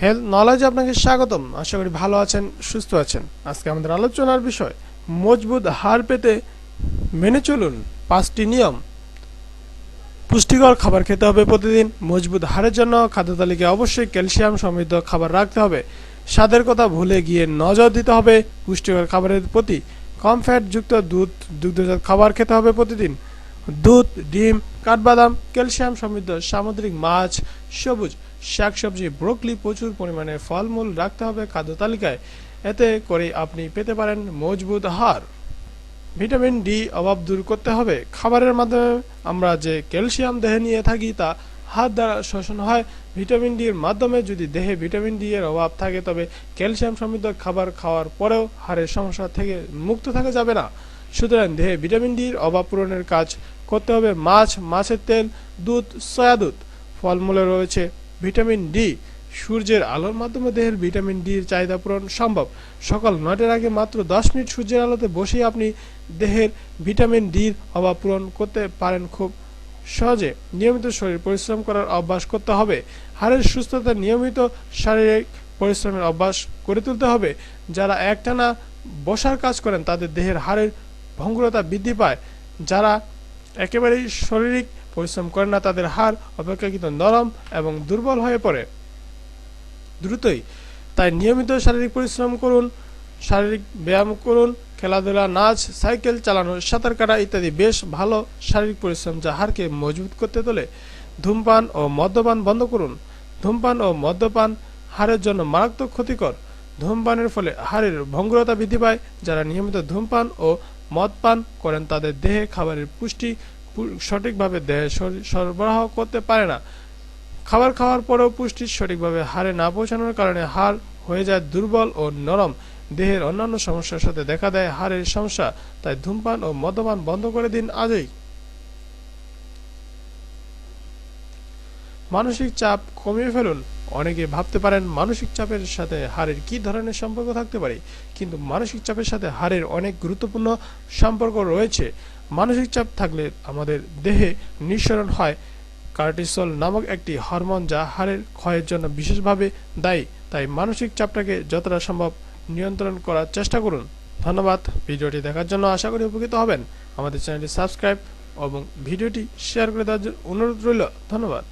Health knowledge আপনাকে স্বাগতম। আশা করি ভালো আছেন, সুস্থ আছেন। আজকে আমাদের আলোচনার বিষয়, মজবুত হাড় পেতে মেনে চলুন পাঁচটি নিয়ম। পুষ্টিকর খাবার খেতে হবে প্রতিদিন, মজবুত হাড়ের জন্য খাদ্য তালিকায় অবশ্যই ক্যালসিয়াম সমৃদ্ধ খাবার রাখতে হবে। স্বাদের কথা ভুলে গিয়ে নজর দিতে হবে, পুষ্টিকর খাবারের প্রতি। কম ফ্যাট যুক্ত দুধ, দুগ্ধজাত খাবার খেতে হবে প্রতিদিন। দুধ, ডিম, কাঠবাদাম, ক্যালসিয়াম সমৃদ্ধ সামুদ্রিক মাছ, সবুজ। শাকসবজি, ব্রোকলি প্রচুর পরিমাণে ফলমূল রাখতে হবে খাদ্য তালিকায়। এতে করে আপনি পেতে পারেন মজবুত হাড়। ভিটামিন ডি অভাব দূর করতে হবে। খাবারের মাধ্যমে আমরা যে ক্যালসিয়াম দেহে নিয়ে থাকি তা হাত দ্বারা শোষণ হয়। ভিটামিন ডি এর মাধ্যমে যদি দেহে ভিটামিন ডি এর অভাব থাকে, তবে ক্যালসিয়াম সমৃদ্ধ খাবার খাওয়ার পরেও হাড়ের সমস্যা থেকে মুক্ত থাকা যাবে না। সুতরাং দেহে ভিটামিন ডির অভাব পূরণের কাজ করতে হবে। মাছ, মাছের তেল, দুধ, সয়া দুধ। ফলমূলে রয়েছে ভিটামিন ডি। সূর্যের আলোর মাধ্যমে দেহের ভিটামিন ডির চাহিদা পূরণ সম্ভব। সকাল নয়টার আগে মাত্র দশ মিনিট সূর্যের আলোতে বসেই আপনি দেহের ভিটামিন ডির অভাব পূরণ করতে পারেন খুব সহজে। নিয়মিত শরীর পরিশ্রম করার অভ্যাস করতে হবে। হাড়ের সুস্থতা নিয়মিত শারীরিক পরিশ্রমের অভ্যাস করে তুলতে হবে। যারা একটানা বসার কাজ করেন, তাদের দেহের হাড়ের ভঙ্গুরতা বৃদ্ধি পায়। যারা একেবারেই শারীরিক পরিশ্রম করেন না, তাদের হাড় অপেক্ষাকৃত নরম এবং দুর্বল হয়ে পড়ে। দ্রুতই তাই নিয়মিত শারীরিক পরিশ্রম করুন, শারীরিক ব্যায়াম করুন, খেলাধুলা, নাচ, সাইকেল চালানো, সাঁতার কাটা ইত্যাদি বেশ ভালো শারীরিক পরিশ্রম যা হাড়কে মজবুত করতে তোলে। ধূমপান ও মদ্যপান বন্ধ করুন। ধূমপান ও মদ্যপান হাড়ের জন্য মারাত্মক ক্ষতিকর। ধূমপানের ফলে হাড়ের ভঙ্গুরতা বৃদ্ধি পায়। যারা নিয়মিত ধূমপান ও মদ পান করেন, তাদের দেহে খাবারের পুষ্টি সঠিকভাবে দেহে সরবরাহ করতে পারে না। খাবার খাওয়ার পরেও পুষ্টি সঠিকভাবে হাড়ে না পৌঁছানোর কারণে হাড় হয়ে যায় দুর্বল ও নরম। দেহের অন্যান্য সমস্যার সাথে দেখা দেয় হাড়ের সমস্যা, তাই ধূমপান ও মদ্যপান বন্ধ করে দিন আজই। মানসিক চাপ কমিয়ে ফেলুন। অনেকে ভাবতে পারেন মানসিক চাপের সাথে হাড়ের কি ধরনের সম্পর্ক থাকতে পারে, কিন্তু মানসিক চাপের সাথে হাড়ের অনেক গুরুত্বপূর্ণ সম্পর্ক রয়েছে। মানসিক চাপ থাকলে আমাদের দেহে নিঃসরণ হয়। কার্টিসল নামক একটি হরমোন যা হাড়ের ক্ষয়ের জন্য বিশেষভাবে দায়ী। তাই মানসিক চাপটাকে যতটা সম্ভব নিয়ন্ত্রণ করার চেষ্টা করুন। ধন্যবাদ। ভিডিওটি দেখার জন্য আশা করি উপকৃত হবেন। আমাদের চ্যানেলটি সাবস্ক্রাইব এবং ভিডিওটি শেয়ার করে দেওয়ার অনুরোধ রইল। ধন্যবাদ।